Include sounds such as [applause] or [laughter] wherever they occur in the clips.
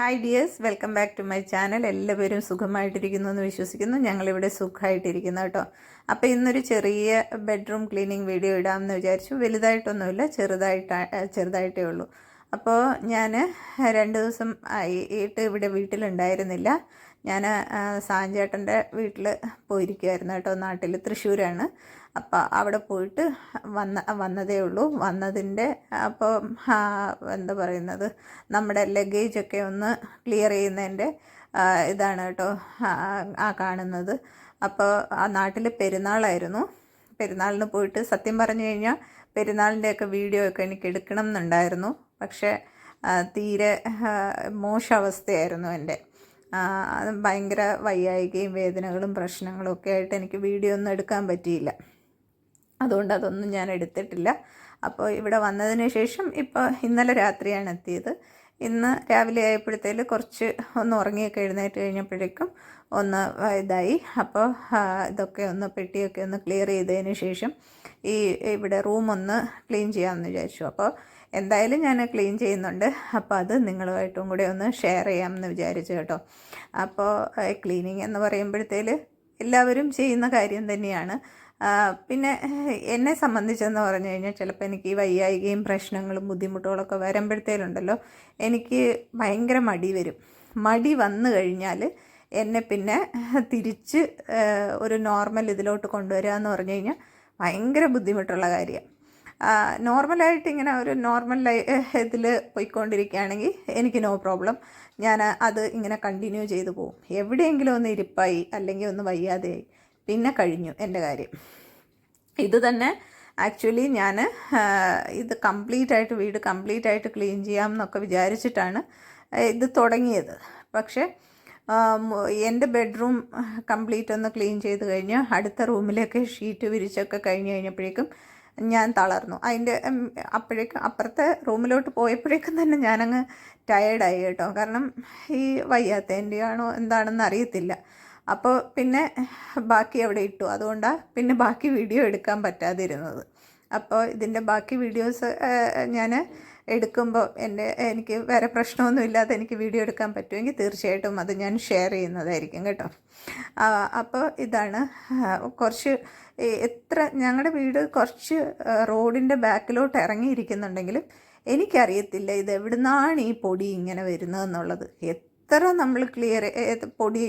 Hi dears welcome back to my channel എല്ലാവരും സുഖമായിട്ടിരിക്കുന്നു എന്ന് വിശ്വസിക്കുന്നു. ഞങ്ങളിവിടെ സുഖമായിട്ടിരിക്കുന്നു കേട്ടോ. അപ്പോൾ ഇന്നൊരു ചെറിയ ബെഡ്റൂം ക്ലീനിങ് വീഡിയോ ഇടാമെന്ന് വിചാരിച്ചു. വലുതായിട്ടൊന്നുമില്ല ചെറുതായിട്ട് ചെറുതായിട്ടേ ഉള്ളൂ. അപ്പോൾ ഞാൻ രണ്ട് ദിവസം ആയിട്ട് ഇവിടെ വീട്ടിലുണ്ടായിരുന്നില്ല. ഞാൻ സാഞ്ചേട്ടന്റെ വീട്ടിൽ പോയിരിക്കുമായിരുന്നു കേട്ടോ നാട്ടിൽ തൃശ്ശൂരാണ്. അപ്പോൾ അവിടെ പോയിട്ട് വന്ന വന്നതേ ഉള്ളൂ. വന്നതിന്റെ അപ്പോൾ എന്താ പറയുന്നത് നമ്മുടെ ലഗേജൊക്കെ ഒന്ന് ക്ലിയർ ചെയ്യുന്നതിന്റെ ഇതാണ് കേട്ടോ ആ കാണുന്നത്. അപ്പോൾ ആ നാട്ടിൽ പെരുന്നാളായിരുന്നു. പെരുന്നാളിന് പോയിട്ട് സത്യം പറഞ്ഞു കഴിഞ്ഞാൽ പെരുന്നാളിന്റെയൊക്കെ വീഡിയോ ഒക്കെ എനിക്ക് എടുക്കണം എന്നുണ്ടായിരുന്നു. പക്ഷേ തീരെ മോശാവസ്ഥയായിരുന്നു എന്റെ. ഭയങ്കര വയ്യായികയും വേദനകളും പ്രശ്നങ്ങളും ഒക്കെ ആയിട്ട് എനിക്ക് വീഡിയോ ഒന്നും എടുക്കാൻ പറ്റിയില്ല. അതുകൊണ്ട് അതൊന്നും ഞാൻ എടുത്തിട്ടില്ല. അപ്പോൾ ഇവിടെ വന്നതിന് ശേഷം ഇപ്പോൾ ഇന്നലെ രാത്രിയാണ് എത്തിയത്. ഇന്ന് രാവിലെ ആയപ്പോഴത്തേൽ കുറച്ച് ഒന്ന് ഉറങ്ങിയൊക്കെ എഴുന്നേറ്റ് കഴിഞ്ഞപ്പോഴേക്കും ഒന്ന് ഇതായി. അപ്പോൾ ഇതൊക്കെ ഒന്ന് പെട്ടിയൊക്കെ ഒന്ന് ക്ലിയർ ചെയ്തതിന് ശേഷം ഈ ഇവിടെ റൂം ഒന്ന് ക്ലീൻ ചെയ്യാമെന്ന് വിചാരിച്ചു. അപ്പോൾ എന്തായാലും ഞാൻ ക്ലീൻ ചെയ്യുന്നുണ്ട്. അപ്പോൾ അത് നിങ്ങളുമായിട്ടും കൂടെ ഒന്ന് ഷെയർ ചെയ്യാമെന്ന് വിചാരിച്ചു കേട്ടോ. അപ്പോൾ ക്ലീനിങ് എന്ന് പറയുമ്പോഴത്തേൽ എല്ലാവരും ചെയ്യുന്ന കാര്യം തന്നെയാണ്. പിന്നെ എന്നെ സംബന്ധിച്ചെന്ന് പറഞ്ഞു കഴിഞ്ഞാൽ ചിലപ്പോൾ എനിക്ക് ഈ വയ്യായികയും പ്രശ്നങ്ങളും ബുദ്ധിമുട്ടുകളൊക്കെ വരുമ്പോഴത്തേലുണ്ടല്ലോ എനിക്ക് ഭയങ്കര മടി വരും. മടി വന്നു കഴിഞ്ഞാൽ എന്നെ പിന്നെ തിരിച്ച് ഒരു നോർമൽ ഇതിലോട്ട് കൊണ്ടുവരിക എന്ന് പറഞ്ഞു കഴിഞ്ഞാൽ ഭയങ്കര ബുദ്ധിമുട്ടുള്ള കാര്യമാണ് നോർമലായിട്ട് ഇങ്ങനെ ഒരു നോർമൽ ലൈ ഇതിൽ പോയിക്കൊണ്ടിരിക്കുകയാണെങ്കിൽ എനിക്ക് നോ പ്രോബ്ലം. ഞാൻ അത് ഇങ്ങനെ കണ്ടിന്യൂ ചെയ്തു പോകും. എവിടെയെങ്കിലും ഒന്ന് ഇരിപ്പായി അല്ലെങ്കിൽ ഒന്ന് വയ്യാതെയായി. പിന്നെ കഴിഞ്ഞു എന്റെ കാര്യം. ഇത് തന്നെ ആക്ച്വലി ഞാൻ ഇത് കംപ്ലീറ്റ് ആയിട്ട് വീട് കംപ്ലീറ്റ് ആയിട്ട് ക്ലീൻ ചെയ്യാം എന്നൊക്കെ വിചാരിച്ചിട്ടാണ് ഇത് തുടങ്ങിയത്. പക്ഷേ എന്റെ ബെഡ്റൂം കംപ്ലീറ്റ് ഒന്ന് ക്ലീൻ ചെയ്ത് കഴിഞ്ഞ് അടുത്ത റൂമിലേക്ക് ഷീറ്റ് വിരിച്ചൊക്കെ കഴിഞ്ഞ് കഴിഞ്ഞപ്പോഴേക്കും ഞാൻ തളർന്നു. അതിന്റെ അപ്പോഴേക്കും അപ്പുറത്തെ റൂമിലോട്ട് പോയപ്പോഴേക്കും തന്നെ ഞാനങ്ങ് ടയേർഡായി കേട്ടോ. കാരണം ഈ വയ്യാത്തതിന്റെ ആണോ എന്താണെന്ന് അറിയത്തില്ല. അപ്പോൾ പിന്നെ ബാക്കി അവിടെ ഇട്ടു. അതുകൊണ്ടാണ് പിന്നെ ബാക്കി വീഡിയോ എടുക്കാൻ പറ്റാതിരുന്നത്. അപ്പോൾ ഇതിന്റെ ബാക്കി വീഡിയോസ് ഞാൻ എടുക്കുമ്പോൾ എന്റെ എനിക്ക് വേറെ പ്രശ്നമൊന്നും ഇല്ലാതെ എനിക്ക് വീഡിയോ എടുക്കാൻ പറ്റുമെങ്കിൽ തീർച്ചയായിട്ടും അത് ഞാൻ ഷെയർ ചെയ്യുന്നതായിരിക്കും കേട്ടോ. അപ്പോൾ ഇതാണ് കുറച്ച് എത്ര ഞങ്ങളുടെ വീട് കുറച്ച് റോഡിന്റെ ബാക്കിലോട്ട് ഇറങ്ങിയിരിക്കുന്നുണ്ടെങ്കിലും എനിക്കറിയത്തില്ല ഇത് എവിടുന്നാണ് ഈ പൊടി ഇങ്ങനെ വരുന്നതെന്നുള്ളത് എത്ര നമ്മൾ ക്ലിയർ പൊടി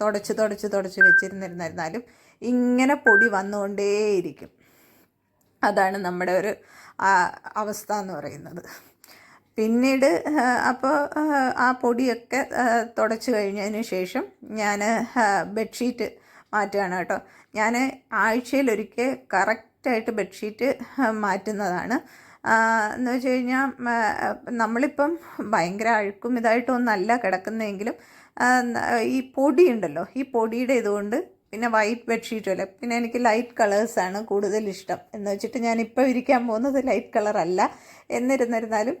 തുടച്ച് തുടച്ച് തുടച്ച് വെച്ചിരുന്നിരുന്നിരുന്നാലും ഇങ്ങനെ പൊടി വന്നുകൊണ്ടേയിരിക്കും. അതാണ് നമ്മുടെ ഒരു അവസ്ഥ എന്ന് പറയുന്നത്. പിന്നീട് അപ്പോൾ ആ പൊടിയൊക്കെ തുടച്ച് കഴിഞ്ഞതിന് ശേഷം ഞാൻ ബെഡ്ഷീറ്റ് മാറ്റുകയാണ് കേട്ടോ. ഞാൻ ആഴ്ചയിലൊരിക്കൽ കറക്റ്റായിട്ട് ബെഡ്ഷീറ്റ് മാറ്റുന്നതാണ്. എന്ന് വെച്ച് കഴിഞ്ഞാൽ നമ്മളിപ്പം ഭയങ്കര അഴുക്കും ഇതായിട്ടൊന്നല്ല കിടക്കുന്നതെങ്കിലും ഈ പൊടി ഉണ്ടല്ലോ ഈ പൊടിയുടെ ഇതുകൊണ്ട് പിന്നെ വൈറ്റ് ബെഡ്ഷീറ്റും അല്ല? പിന്നെ എനിക്ക് ലൈറ്റ് കളേഴ്സാണ് കൂടുതൽ ഇഷ്ടം. എന്ന് വെച്ചിട്ട് ഞാൻ ഇപ്പോൾ ഇരിക്കാൻ പോകുന്നത് ലൈറ്റ് കളറല്ല എന്നിരുന്നിരുന്നാലും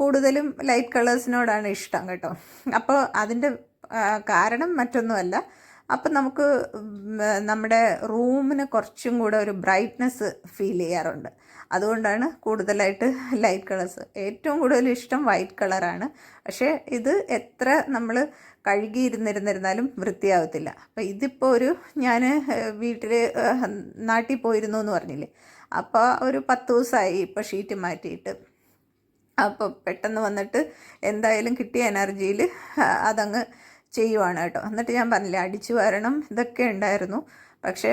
കൂടുതലും ലൈറ്റ് കളേഴ്സിനോടാണ് ഇഷ്ടം കേട്ടോ. അപ്പോൾ അതിന്റെ കാരണം മറ്റൊന്നുമല്ല. അപ്പം നമുക്ക് നമ്മുടെ റൂമിന് കുറച്ചും കൂടെ ഒരു ബ്രൈറ്റ്നെസ് ഫീൽ ചെയ്യാറുണ്ട്. അതുകൊണ്ടാണ് കൂടുതലായിട്ട് ലൈറ്റ് കളേഴ്സ്. ഏറ്റവും കൂടുതൽ ഇഷ്ടം വൈറ്റ് കളറാണ്. പക്ഷേ ഇത് എത്ര നമ്മൾ കഴുകിയിരുന്നിരുന്നിരുന്നാലും വൃത്തിയാവത്തില്ല. അപ്പോൾ ഇതിപ്പോൾ ഒരു ഞാൻ വീട്ടിൽ നാട്ടിൽ പോയിരുന്നു എന്ന് പറഞ്ഞില്ലേ? അപ്പോൾ ഒരു പത്ത് ദിവസമായി ഇപ്പോൾ ഷീറ്റ് മാറ്റിയിട്ട്. അപ്പോൾ പെട്ടെന്ന് വന്നിട്ട് എന്തായാലും കിട്ടിയ എനർജിയിൽ അതങ്ങ് ചെയ്യുവാണ് കേട്ടോ എന്നിട്ട് ഞാൻ പറഞ്ഞില്ലേ അടിച്ചു വരണം ഇതൊക്കെ ഉണ്ടായിരുന്നു. പക്ഷേ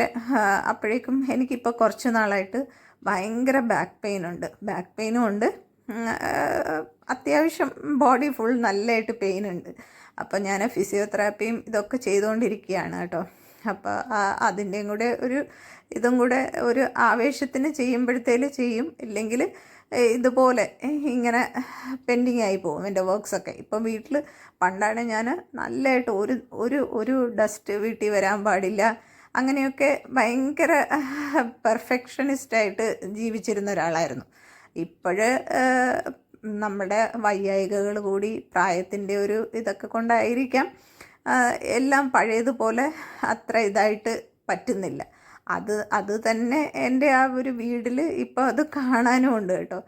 അപ്പോഴേക്കും എനിക്കിപ്പോൾ കുറച്ച് നാളായിട്ട് ഭയങ്കര ബാക്ക് പെയിൻ ഉണ്ട്. ബാക്ക് പെയിനും ഉണ്ട്. അത്യാവശ്യം ബോഡി ഫുൾ നല്ലതായിട്ട് പെയിൻ ഉണ്ട്. അപ്പോൾ ഞാൻ ഫിസിയോതെറാപ്പിയും ഇതൊക്കെ ചെയ്തുകൊണ്ടിരിക്കുകയാണ് കേട്ടോ. അപ്പോൾ അതിന്റെയും കൂടെ ഒരു ഇതും കൂടെ ഒരു ആവേശത്തിന് ചെയ്യുമ്പോഴത്തേൽ ചെയ്യും. ഇല്ലെങ്കിൽ ഇതുപോലെ ഇങ്ങനെ പെൻഡിങ് ആയി പോകും എന്റെ വർക്ക്സൊക്കെ ഇപ്പം വീട്ടിൽ പണ്ടാണ് ഞാൻ നല്ലതായിട്ട് ഒരു ഒരു ഒരു ഡസ്റ്റ് വീട്ടിൽ വരാൻ പാടില്ല. അങ്ങനെയൊക്കെ ഭയങ്കര പെർഫെക്ഷനിസ്റ്റായിട്ട് ജീവിച്ചിരുന്ന ഒരാളായിരുന്നു. ഇപ്പോഴ് നമ്മുടെ വയ്യായികകൾ കൂടി പ്രായത്തിന്റെ ഒരു ഇതൊക്കെ കൊണ്ടായിരിക്കാം. എല്ലാം പഴയതുപോലെ അത്ര ഇതായിട്ട് പറ്റുന്നില്ല. അത് അത് തന്നെ എന്റെ ആ ഒരു വീട്ടിൽ ഇപ്പോൾ അത് കാണാനും ഉണ്ട് കേട്ടോ.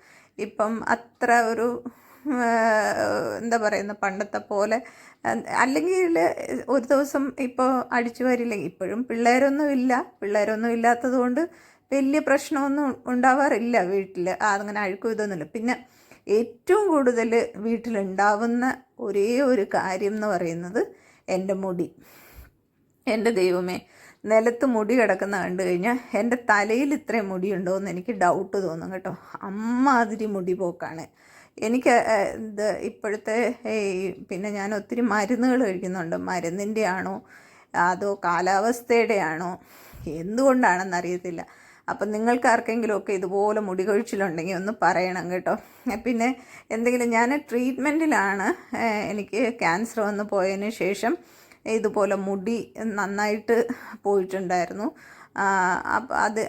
ഇപ്പം അത്ര ഒരു എന്താ പറയുന്ന പണ്ടത്തെ പോലെ അല്ലെങ്കിൽ ഒരു ദിവസം ഇപ്പോൾ അടിച്ചു വരില്ലെങ്കിൽ ഇപ്പോഴും പിള്ളേരൊന്നും ഇല്ല. പിള്ളേരൊന്നും ഇല്ലാത്തത് കൊണ്ട് വലിയ പ്രശ്നമൊന്നും ഉണ്ടാവാറില്ല വീട്ടിൽ അങ്ങനെ അഴുക്കും ഇതൊന്നുമില്ല. പിന്നെ ഏറ്റവും കൂടുതൽ വീട്ടിലുണ്ടാവുന്ന ഒരേ ഒരു കാര്യം എന്ന് പറയുന്നത് എന്റെ മുടി. എന്റെ ദൈവമേ നിലത്ത് മുടി കിടക്കുന്ന കണ്ടു കഴിഞ്ഞാൽ എന്റെ തലയിൽ ഇത്രയും മുടിയുണ്ടോ എന്ന് എനിക്ക് ഡൗട്ട് തോന്നും കേട്ടോ. അമ്മാതിരി മുടി പോക്കാണ്. എനിക്ക് ഇത് ഇപ്പോഴത്തെ പിന്നെ ഞാൻ ഒത്തിരി മരുന്നുകൾ കഴിക്കുന്നുണ്ട്. മരുന്നിന്റെ ആണോ? അതോ കാലാവസ്ഥയുടെ ആണോ? എന്തുകൊണ്ടാണെന്ന് അറിയത്തില്ല. അപ്പം നിങ്ങൾക്ക് ആർക്കെങ്കിലുമൊക്കെ ഇതുപോലെ മുടി കൊഴിച്ചിലുണ്ടെങ്കിൽ ഒന്ന് പറയണം കേട്ടോ. പിന്നെ എന്തെങ്കിലും ഞാൻ ട്രീറ്റ്മെന്റിലാണ് എനിക്ക് ക്യാൻസർ വന്ന് പോയതിന് ശേഷം ഇതുപോലെ മുടി നന്നായിട്ട് പോയിട്ടുണ്ടായിരുന്നു. അത്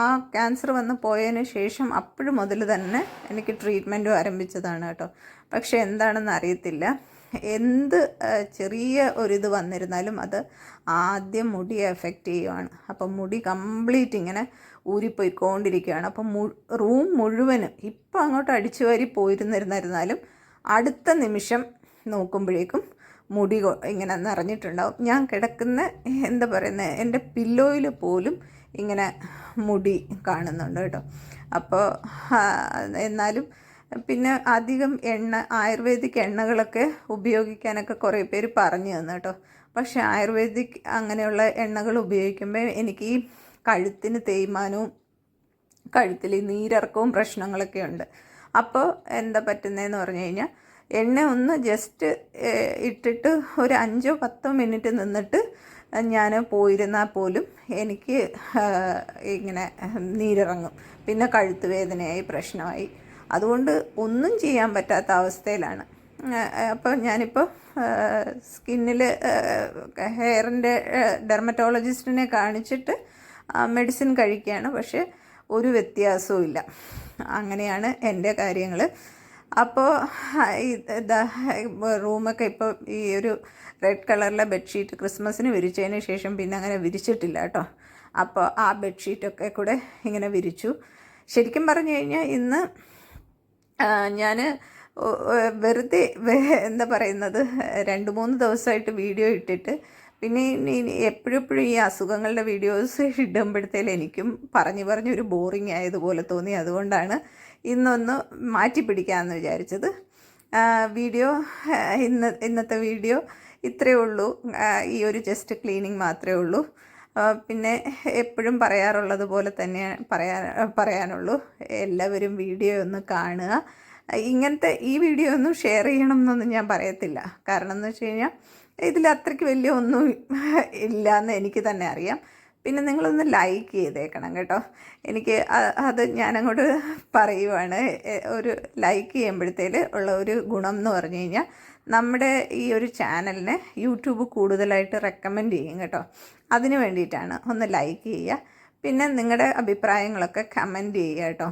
ആ ക്യാൻസർ വന്ന് പോയതിന് ശേഷം അപ്പോഴും മുതൽ തന്നെ എനിക്ക് ട്രീറ്റ്മെന്റും ആരംഭിച്ചതാണ് കേട്ടോ. പക്ഷേ എന്താണെന്ന് അറിയത്തില്ല. എന്ത് ചെറിയ ഒരിത് വന്നിരുന്നാലും അത് ആദ്യം മുടിയെ എഫക്റ്റ് ചെയ്യുവാണ്. അപ്പം മുടി കംപ്ലീറ്റ് ഇങ്ങനെ ഊരിപ്പോയിക്കൊണ്ടിരിക്കുകയാണ്. അപ്പം മു റൂം മുഴുവനും ഇപ്പം അങ്ങോട്ട് അടിച്ചു വാരി പോയിരുന്നിരുന്നിരുന്നാലും അടുത്ത നിമിഷം നോക്കുമ്പോഴേക്കും മുടി ഇങ്ങനെ നിറഞ്ഞിട്ടുണ്ടാവും. ഞാൻ കിടക്കുന്ന എന്താ പറയുന്നത് എന്റെ പില്ലോയിൽ പോലും ഇങ്ങനെ മുടി കാണുന്നുണ്ട് കേട്ടോ. അപ്പോൾ എന്നാലും പിന്നെ അധികം എണ്ണ ആയുർവേദിക് എണ്ണകളൊക്കെ ഉപയോഗിക്കാനൊക്കെ കുറേ പേര് പറഞ്ഞു തന്നു കേട്ടോ. പക്ഷേ ആയുർവേദിക് അങ്ങനെയുള്ള എണ്ണകൾ ഉപയോഗിക്കുമ്പോൾ എനിക്ക് ഈ കഴുത്തിന് തേയ്മാനവും കഴുത്തിൽ നീരിറക്കവും പ്രശ്നങ്ങളൊക്കെ ഉണ്ട്. അപ്പോൾ എന്താ പറ്റുന്നതെന്ന് പറഞ്ഞു കഴിഞ്ഞാൽ എണ്ണ ഒന്ന് ജസ്റ്റ് ഇട്ടിട്ട് ഒരു അഞ്ചോ പത്തോ മിനിറ്റ് നിന്നിട്ട് ഞാൻ പോയിരുന്നാൽ പോലും എനിക്ക് ഇങ്ങനെ നീരിറങ്ങും. പിന്നെ കഴുത്ത് വേദനയായി പ്രശ്നമായി. അതുകൊണ്ട് ഒന്നും ചെയ്യാൻ പറ്റാത്ത അവസ്ഥയിലാണ്. അപ്പോൾ ഞാനിപ്പോൾ സ്കിന്നിൽ ഹെയറിന്റെ ഡെർമറ്റോളജിസ്റ്റിനെ കാണിച്ചിട്ട് മെഡിസിൻ കഴിക്കുകയാണ്. പക്ഷേ ഒരു വ്യത്യാസവും ഇല്ല. അങ്ങനെയാണ് എന്റെ കാര്യങ്ങൾ അപ്പോൾ റൂമൊക്കെ ഇപ്പോൾ ഈ ഒരു റെഡ് കളറിലെ ബെഡ്ഷീറ്റ് ക്രിസ്മസിന് വിരിച്ചതിന് ശേഷം പിന്നെ അങ്ങനെ വിരിച്ചിട്ടില്ല കേട്ടോ. അപ്പോൾ ആ ബെഡ്ഷീറ്റൊക്കെ കൂടെ ഇങ്ങനെ വിരിച്ചു. ശരിക്കും പറഞ്ഞു കഴിഞ്ഞാൽ ഇന്ന് ഞാൻ വെറുതെ എന്താ പറയുന്നത് രണ്ട് മൂന്ന് ദിവസമായിട്ട് വീഡിയോ ഇട്ടിട്ട് പിന്നെ എപ്പോഴെപ്പോഴും ഈ അസുഖങ്ങളുടെ വീഡിയോസ് [laughs] ഇടുമ്പോഴത്തേൽ എനിക്കും പറഞ്ഞു പറഞ്ഞ് ഒരു ബോറിങ് ആയതുപോലെ തോന്നി. അതുകൊണ്ടാണ് ഇന്നൊന്ന് മാറ്റി പിടിക്കാമെന്ന് വിചാരിച്ചത്. വീഡിയോ ഇന്ന് ഇന്നത്തെ വീഡിയോ ഇത്രയേ ഉള്ളൂ. ഈ ഒരു ജസ്റ്റ് ക്ലീനിങ് മാത്രമേ ഉള്ളൂ. പിന്നെ എപ്പോഴും പറയാറുള്ളത് പോലെ തന്നെ പറയാ പറയാനുള്ളൂ. എല്ലാവരും വീഡിയോ ഒന്ന് കാണുക. ഇങ്ങനത്തെ ഈ വീഡിയോ ഒന്നും ഷെയർ ചെയ്യണം എന്നൊന്നും ഞാൻ പറയത്തില്ല. കാരണം എന്ന് വെച്ച് കഴിഞ്ഞാൽ ഇതിൽ അത്രയ്ക്ക് വലിയ ഒന്നും ഇല്ല എന്ന് എനിക്ക് തന്നെ അറിയാം. പിന്നെ നിങ്ങളൊന്ന് ലൈക്ക് ചെയ്തേക്കണം കേട്ടോ. എനിക്ക് അത് ഞാനങ്ങോട്ട് പറയുവാണ്. ഒരു ലൈക്ക് ചെയ്യുമ്പോഴത്തേൽ ഉള്ള ഒരു ഗുണം എന്ന് പറഞ്ഞു കഴിഞ്ഞാൽ നമ്മുടെ ഈ ഒരു ചാനലിനെ യൂട്യൂബ് കൂടുതലായിട്ട് റെക്കമെൻഡ് ചെയ്യും കേട്ടോ. അതിന് വേണ്ടിയിട്ടാണ് ഒന്ന് ലൈക്ക് ചെയ്യുക. പിന്നെ നിങ്ങളുടെ അഭിപ്രായങ്ങളൊക്കെ കമന്റ് ചെയ്യുക കേട്ടോ.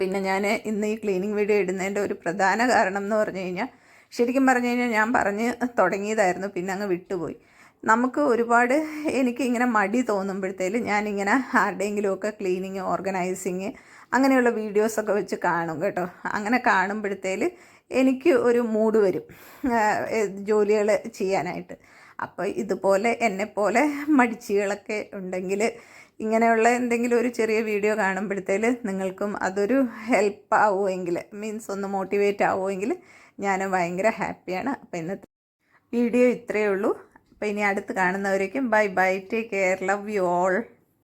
പിന്നെ ഞാൻ ഇന്ന് ഈ ക്ലീനിങ് വീഡിയോ ഇടുന്നതിന്റെ ഒരു പ്രധാന കാരണം എന്ന് പറഞ്ഞു കഴിഞ്ഞാൽ ശരിക്കും പറഞ്ഞു കഴിഞ്ഞാൽ ഞാൻ പറഞ്ഞ് തുടങ്ങിയതായിരുന്നു പിന്നെ അങ്ങ് വിട്ടുപോയി. നമുക്ക് ഒരുപാട് എനിക്ക് ഇങ്ങനെ മടി തോന്നുമ്പോഴത്തേലും ഞാനിങ്ങനെ ആരുടെയെങ്കിലുമൊക്കെ ക്ലീനിങ് ഓർഗനൈസിങ് അങ്ങനെയുള്ള വീഡിയോസൊക്കെ വെച്ച് കാണും കേട്ടോ. അങ്ങനെ കാണുമ്പോഴത്തേൽ എനിക്ക് ഒരു മൂഡ് വരും ജോലികൾ ചെയ്യാനായിട്ട്. അപ്പോൾ ഇതുപോലെ എന്നെപ്പോലെ മടിച്ചികളൊക്കെ ഉണ്ടെങ്കിൽ ഇങ്ങനെയുള്ള എന്തെങ്കിലും ഒരു ചെറിയ വീഡിയോ കാണുമ്പോഴത്തേൽ നിങ്ങൾക്കും അതൊരു ഹെൽപ്പ് ആവുമെങ്കിൽ മീൻസ് ഒന്ന് മോട്ടിവേറ്റ് ആവുമെങ്കിൽ ഞാൻ ഭയങ്കര ഹാപ്പിയാണ്. അപ്പോൾ ഇന്നത്തെ വീഡിയോ ഇത്രയേ ഉള്ളൂ. അപ്പോൾ ഇനി അടുത്ത് കാണുന്നവരേക്കും bye bye take care love you all.